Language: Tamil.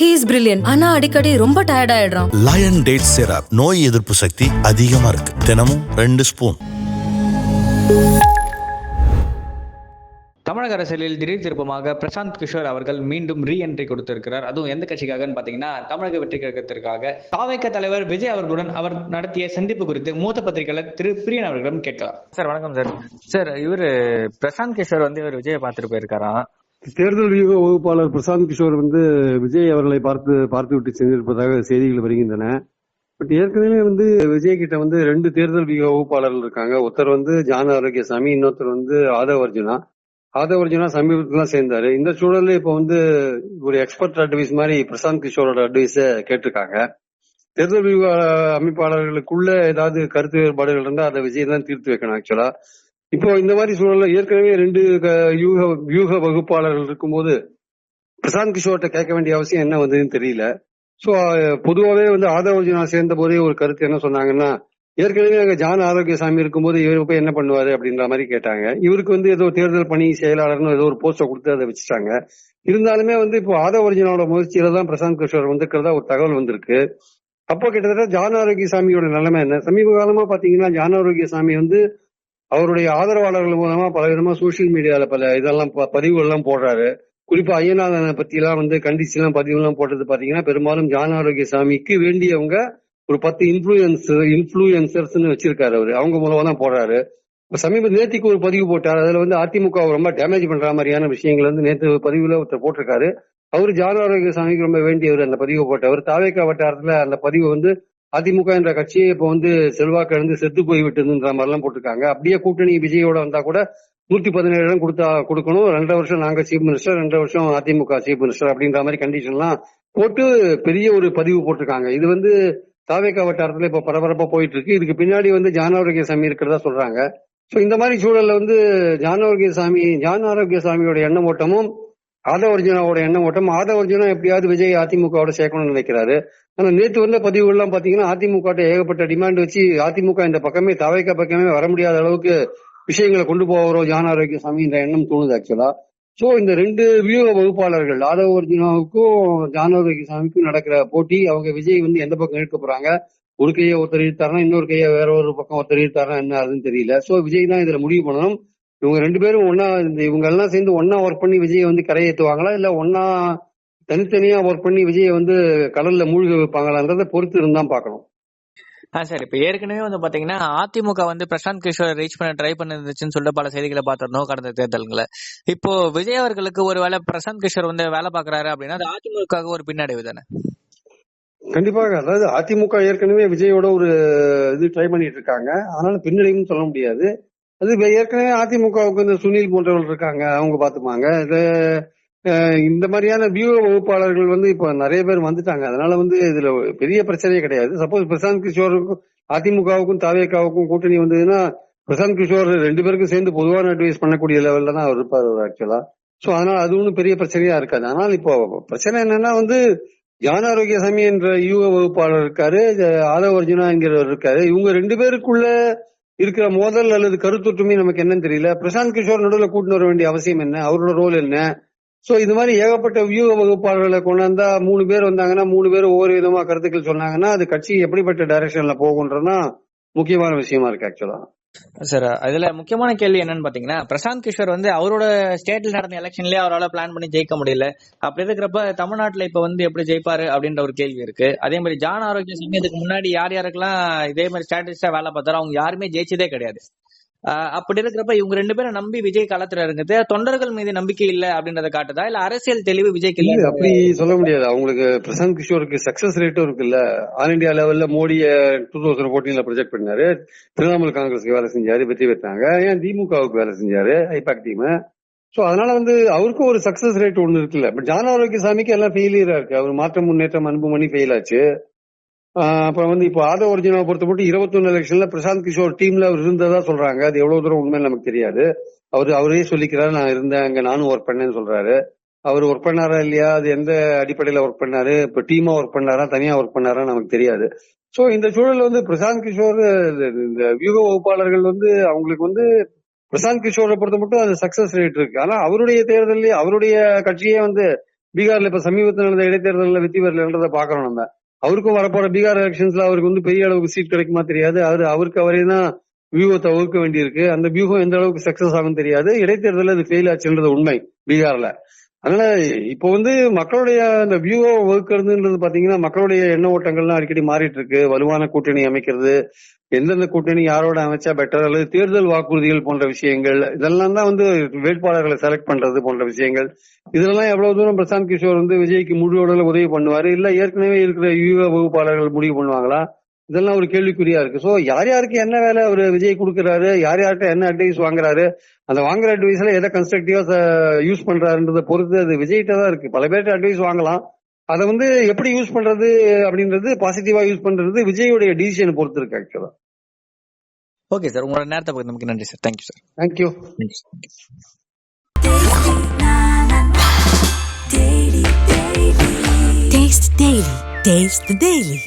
ஹீ இஸ் பிரில்லியன்ட் ஆனா அடிக்கடி ரொம்ப டயர்ட் ஆயிடுறான். லயன் டேட் சிரப் நோய் எதிர்ப்பு சக்தி அதிகமா இருக்கு. தினமும் ரெண்டு ஸ்பூன் தமிழக அரசியலில் திடீர் திருப்பமாக பிரசாந்த் கிஷோர் அவர்கள் மீண்டும் ரீ என்ட்ரி கொடுத்திருக்கிறார். அதுவும் எந்த கட்சிக்காகன்னு பாத்தீங்கன்னா தமிழக வெற்றி கழகத்திற்காக. தாவேக்க தலைவர் விஜய் அவர்களுடன் அவர் நடத்திய சந்திப்பு குறித்து மூத்த பத்திரிகையாளர் திரு பிரியன் அவர்களிடம் கேட்கலாம். சார் வணக்கம் சார். சார் இவரு பிரசாந்த் கிஷோர் வந்து இவர் விஜயை பார்த்துட்டு போயிருக்காராம். தேர்தல் வியூக வகுப்பாளர் பிரசாந்த் கிஷோர் வந்து விஜய் அவர்களை பார்த்து பார்த்து விட்டு சென்றிருப்பதாக செய்திகள் வருகின்றன. பட் ஏற்கனவே வந்து விஜய் கிட்ட வந்து ரெண்டு தேர்தல் வியூக வகுப்பாளர்கள் இருக்காங்க. ஒருத்தர் வந்து ஜான ஆரோக்கியசாமி இன்னொருத்தர் வந்து ஆதவ அர்ஜுனா ஆதவ அர்ஜுனா சமீபத்துல தான் சேர்ந்தாரு. இந்த சூழல்ல இப்ப வந்து ஒரு எக்ஸ்பர்ட் அட்வைஸ் மாதிரி பிரசாந்த் கிஷோரோட அட்வைஸ கேட்டிருக்காங்க. தேர்தல் வியூக அமைப்பாளர்களுக்குள்ள ஏதாவது கருத்து வேறுபாடுகள் இருந்தா அதை விஜய் தான் தீர்த்து வைக்கணும் ஆக்சுவலா இப்போ இந்த மாதிரி சூழல்ல ஏற்கனவே ரெண்டு க- யூக வியூக வகுப்பாளர்கள் இருக்கும்போது பிரசாந்த் கிஷோர்ட்ட கேட்க வேண்டிய அவசியம் என்ன வந்ததுன்னு தெரியல. சோ பொதுவாகவே வந்து ஆதவர்ஜுனா சேர்ந்த போதே ஒரு கருத்து என்ன சொன்னாங்கன்னா ஏற்கனவே அங்க ஜான் ஆரோக்கியசாமி இருக்கும்போது இவர் போய் என்ன பண்ணுவாரு அப்படின்ற மாதிரி கேட்டாங்க. இவருக்கு வந்து ஏதோ தேர்தல் பணி செயலாளர்னு ஏதோ ஒரு போஸ்டை கொடுத்து அதை வச்சுட்டாங்க. இருந்தாலுமே வந்து இப்போ ஆதவர்ஜுனாவோட முயற்சியில தான் பிரசாந்த் கிஷோர் வந்திருக்கிறதா ஒரு தகவல் வந்திருக்கு. அப்போ கிட்டத்தட்ட ஜான் ஆரோக்கியசாமியோட நிலைமை என்ன? சமீப காலமா பாத்தீங்கன்னா ஜான் ஆரோக்கியசாமி வந்து அவருடைய ஆதரவாளர்கள் மூலமா பல விதமா சோசியல் மீடியால பல இதெல்லாம் ப- பதிவுகள் எல்லாம் போடுறாரு. குறிப்பா ஐயநாதனை பத்தி எல்லாம் வந்து கண்டிச்சு எல்லாம் பதிவு எல்லாம் போட்டது பாத்தீங்கன்னா பெரும்பாலும் ஜானாரோக்கிய சாமிக்கு வேண்டியவங்க ஒரு பத்து இன்ஃபுளுயன்ஸ் இன்ஃபுளுயன்சர்ஸ் வச்சிருக்காரு அவரு. அவங்க மூலமா தான் போடுறாரு. சமீப நேத்திக்கு ஒரு பதிவு போட்டார். அதுல வந்து அதிமுக ரொம்ப டேமேஜ் பண்ற மாதிரியான விஷயங்கள் வந்து நேற்று பதிவுல ஒருத்தர் போட்டிருக்காரு. அவர் ஜான ஆரோக்கிய சாமிக்கு ரொம்ப வேண்டியவர் அந்த பதிவு போட்டவர். தாவேக்கா வட்டாரத்துல அந்த பதிவு வந்து அதிமுக என்ற கட்சியே இப்ப வந்து செல்வாக்கு இழந்து செத்து போய் விட்டதுன்ற மாதிரி எல்லாம் போட்டிருக்காங்க. அப்படியே கூட்டணி விஜயோட வந்தா கூட நூத்தி பதினேழு இடம் கொடுத்தா கொடுக்கணும். ரெண்டரை வருஷம் நாங்க சீஃப் மினிஸ்டர் ரெண்டரை வருஷம் அதிமுக சீஃப் மினிஸ்டர் அப்படின்ற மாதிரி கண்டிஷன் எல்லாம் போட்டு பெரிய ஒரு பதிவு போட்டிருக்காங்க. இது வந்து தாவேக்கா வட்டாரத்துல இப்ப பரபரப்பா போயிட்டு இருக்கு இதுக்கு பின்னாடி வந்து ஜான ஆரோக்கியசாமி இருக்கிறதா சொல்றாங்க. சோ இந்த மாதிரி சூழல்ல வந்து ஜான ஆரோக்கியசாமி ஜான ஆரோக்கியசாமியோட எண்ண ஓட்டமும் ஆதவர்ஜுனாவோட எண்ணம் ஓட்டம் ஆதவர்ஜுனா எப்படியாவது விஜய் அதிமுகவோட சேர்க்கணும்னு நினைக்கிறாரு. ஆனா நேத்து வந்த பதிவுகள்லாம் பாத்தீங்கன்னா அதிமுக ஏகப்பட்ட டிமாண்ட் வச்சு அதிமுக இந்த பக்கமே தவைக்க பக்கமே வர முடியாத அளவுக்கு விஷயங்களை கொண்டு போகிறோம் ஜான ஆரோக்கியசாமி என்ற எண்ணம் தோணுது ஆக்சுவலா சோ இந்த ரெண்டு வியூக வகுப்பாளர்கள் ஆதவ அர்ஜுனாவுக்கும் ஜான ஆரோக்கியசாமிக்கும் நடக்கிற போட்டி அவங்க விஜய் வந்து எந்த பக்கம் இழுக்க போறாங்க? ஒரு கையை ஒருத்தர் இழுத்தாருன்னா இன்னொரு கையை வேற ஒரு பக்கம் ஒருத்தர் இழுத்தாருன்னா என்ன ஆகுதுன்னு தெரியல. சோ விஜய் தான் இதுல முடிவு பண்ணணும். இவங்க ரெண்டு பேரும் ஒன்னா இவங்க எல்லாம் சேர்ந்து ஒன்னா ஒர்க் பண்ணி விஜயை வந்து கரையேற்றுவாங்களா இல்ல ஒன்னா தனித்தனியா ஒர்க் பண்ணி விஜயை வந்து கடல்ல மூழ்க வைப்பாங்களான்றத பொறுத்து இருந்தா பார்க்கணும். ஆ சார். இப்ப ஏற்கனவே வந்து பாத்தீங்கன்னா அதிமுக வந்து பிரசாந்த் கிஷோர் ரீச் பண்ண ட்ரை பண்ணிருந்துச்சுன்னு சொல்லிட்டு பல செய்திகளை பார்த்திருந்தோம் கடந்த தேர்தல்களை இப்போ விஜய் அவர்களுக்கு ஒருவேளை பிரசாந்த் கிஷோர் வந்து வேலை பாக்குறாரு அப்படின்னா அது அதிமுக ஒரு பின்னடைவு தானே? கண்டிப்பாக. அதாவது அதிமுக ஏற்கனவே விஜயோட ஒரு இது ட்ரை பண்ணிட்டு இருக்காங்க. அதனால பின்னடைவுன்னு சொல்ல முடியாது. அது ஏற்கனவே அதிமுகவுக்கு இந்த சுனில் போன்றவர்கள் இருக்காங்க அவங்க பாத்துப்பாங்க. இது இந்த மாதிரியான வியூக வகுப்பாளர்கள் வந்து இப்ப நிறைய பேர் வந்துட்டாங்க. அதனால வந்து இதுல பெரிய பிரச்சனையே கிடையாது. சப்போஸ் பிரசாந்த் கிஷோருக்கும் அதிமுகவுக்கும் தாவேக்காவுக்கும் கூட்டணி வந்ததுன்னா பிரசாந்த் கிஷோர் ரெண்டு பேருக்கும் சேர்ந்து பொதுவான அட்வைஸ் பண்ணக்கூடிய லெவல்ல தான் அவர் இருப்பார் ஆக்சுவலா சோ அதனால அது ஒன்றும் பெரிய பிரச்சனையா இருக்காது. ஆனால் இப்போ பிரச்சனை என்னன்னா வந்து ஜான ஆரோக்கியசாமி என்ற யூக வகுப்பாளர் இருக்காரு ஜ- ஆதவ அர்ஜுனா என்கிறவர் இருக்காரு. இவங்க ரெண்டு பேருக்குள்ள இருக்கிற மோதல் அல்லது கருத்தொற்றுமை நமக்கு என்னன்னு தெரியல. பிரசாந்த் கிஷோர் நடுவில் கூட்டின்னு வர வேண்டிய அவசியம் என்ன? அவரோட ரோல் என்ன? சோ இது மாதிரி ஏகப்பட்ட வியூக வகுப்பாளர்களை கொண்டாந்தா மூணு பேர் வந்தாங்கன்னா மூணு பேர் ஒவ்வொரு விதமா கருத்துக்கள் சொன்னாங்கன்னா அது கட்சி எப்படிப்பட்ட டைரக்ஷன்ல போகுன்றதுதான் முக்கியமான விஷயமா இருக்கு ஆக்சுவலா சார் அதுல முக்கியமான கேள்வி என்னன்னு பாத்தீங்கன்னா பிரசாந்த் கிஷோர் வந்து அவரோட ஸ்டேட்ல நடந்த எலெக்ஷன்லயே அவரால் பிளான் பண்ணி ஜெயிக்க முடியல. அப்படி இருக்கிறப்ப தமிழ்நாட்டுல இப்ப வந்து எப்படி ஜெயிப்பாரு அப்படின்ற ஒரு கேள்வி இருக்கு. அதே மாதிரி ஜான் ஆரோக்கிய சமயத்துக்கு முன்னாடி யார் யாருக்கெல்லாம் இதே மாதிரி ஸ்ட்ராட்டஜிஸ்டா வேலை பார்த்தாரோ அவங்க யாருமே ஜெயிச்சதே கிடையாது. அப்படி இருக்கிறப்ப இவங்க ரெண்டு பேரும் நம்பி விஜய் களத்துல இருக்குது தொண்டர்கள் மீது நம்பிக்கை இல்ல அப்படின்றத காட்டுதா? இல்ல அரசியல் தெளிவு விஜய்க்கு இல்ல? அப்படி சொல்ல முடியாது. அவங்களுக்கு பிரசாந்த் கிஷோருக்கு சக்சஸ் ரேட்டும் இருக்குல்ல. ஆல் இந்தியா லெவல்ல மோடிய டூ தௌசண்ட் போர்டீன்ல ப்ரொஜெக்ட் பண்ணாரு. திரிணாமுல் காங்கிரஸ்க்கு வேலை செஞ்சாரு வெற்றி பெற்றாங்க. ஏன் திமுகவுக்கு வேலை செஞ்சாரு ஐபாக் டீம் சோ அதனால வந்து அவருக்கும் ஒரு சக்சஸ் ரேட் ஒண்ணு இருக்குல்ல. பட் ஜான ஆரோக்கியசாமிக்கு எல்லாம் ஃபெயிலியரா இருக்கு. அவர் மாற்றம் முன்னேற்றம் அன்புமணி ஃபெயில் ஆச்சு. அப்புறம் வந்து இப்போ ஆதோ ஒரிஜினாவை பொறுத்த மட்டும் இருபத்தொன்னு எலெக்ஷன்ல பிரசாந்த் கிஷோர் டீம்ல அவர் இருந்ததா சொல்றாங்க. அது எவ்வளவு தூரம் உண்மைன்னு நமக்கு தெரியாது. அவர் அவரே சொல்லிக்கிறாரு நான் இருந்தேன் அங்க நானும் ஒர்க் பண்ணேன்னு சொல்றாரு. அவர் ஒர்க் பண்ணாரா இல்லையா? அது எந்த அடிப்படையில ஒர்க் பண்ணாரு? இப்ப டீமா ஒர்க் பண்ணாரா? தனியா ஒர்க் பண்ணாரா நமக்கு தெரியாது. சோ இந்த சூழல் வந்து பிரசாந்த் கிஷோர் இந்த- இந்த வியூக வகுப்பாளர்கள் வந்து அவங்களுக்கு வந்து பிரசாந்த் கிஷோரை பொறுத்த மட்டும் அது சக்சஸ் ரேட் இருக்கு. ஆனா அவருடைய தேர்தலே அவருடைய கட்சியே வந்து பீகார்ல இப்ப சமீபத்தில் நடந்த இடைத்தேர்தலில் வெற்றி பெறலன்றதை பாக்குறோம் நம்ம. அவருக்கும் வரப்போற பீகார் எலெக்ஷன்ஸ்ல அவருக்கு வந்து பெரிய அளவுக்கு சீட் கிடைக்குமா தெரியாது. அவரு அவருக்கு அவரே தான் வியூகத்தை வகுக்க வேண்டியிருக்கு. அந்த வியூகம் எந்த அளவுக்கு சக்சஸ் ஆகும் தெரியாது. இடைத்தேர்தல் அது ஃபெயில் ஆச்சுன்றது உண்மை பீகார்ல. அதனால இப்போ வந்து மக்களுடைய அந்த வியூவை வகுக்கிறதுன்றது பாத்தீங்கன்னா மக்களுடைய எண்ண ஓட்டங்கள்லாம் அடிக்கடி மாறிட்டு இருக்கு வலுவான கூட்டணி அமைக்கிறது எந்தெந்த கூட்டணி யாரோட அமைச்சா பெட்டர் அல்லது தேர்தல் வாக்குறுதிகள் போன்ற விஷயங்கள் இதெல்லாம் தான் வந்து வேட்பாளர்களை செலக்ட் பண்றது போன்ற விஷயங்கள். இதெல்லாம் எவ்வளவு தூரம் பிரசாந்த் கிஷோர் வந்து விஜய்க்கு முழு உடல உதவி பண்ணுவாரு? இல்ல ஏற்கனவே இருக்கிற யுவ வகுப்பாளர்கள் முடிவு பண்ணுவாங்களா? இதெல்லாம் ஒரு கேள்விக்குறியா இருக்கு. சோ யார் யாருக்கு என்ன வேலை அவர் விஜய் கொடுக்கறாரு? யார் யார்கிட்ட என்ன அட்வைஸ் வாங்குறாரு? அந்த வாங்குற அட்வைஸ்ல எதை கன்ஸ்ட்ரக்டிவா யூஸ் பண்றாருன்றத பொறுத்து அது விஜய்கிட்ட தான் இருக்கு. பல பேர்ட்ட அட்வைஸ் வாங்கலாம். அதை வந்து எப்படி யூஸ் பண்றது அப்படின்றது பாசிட்டிவா யூஸ் பண்றது விஜயோடைய டிசிஷனை பொறுத்து இருக்கு ஆக்சுவலா ஓகே சார் உங்களோட நேரத்தை பத்தி நமக்கு நன்றி sir thank you sir thank you Taste Daily. Taste the Daily.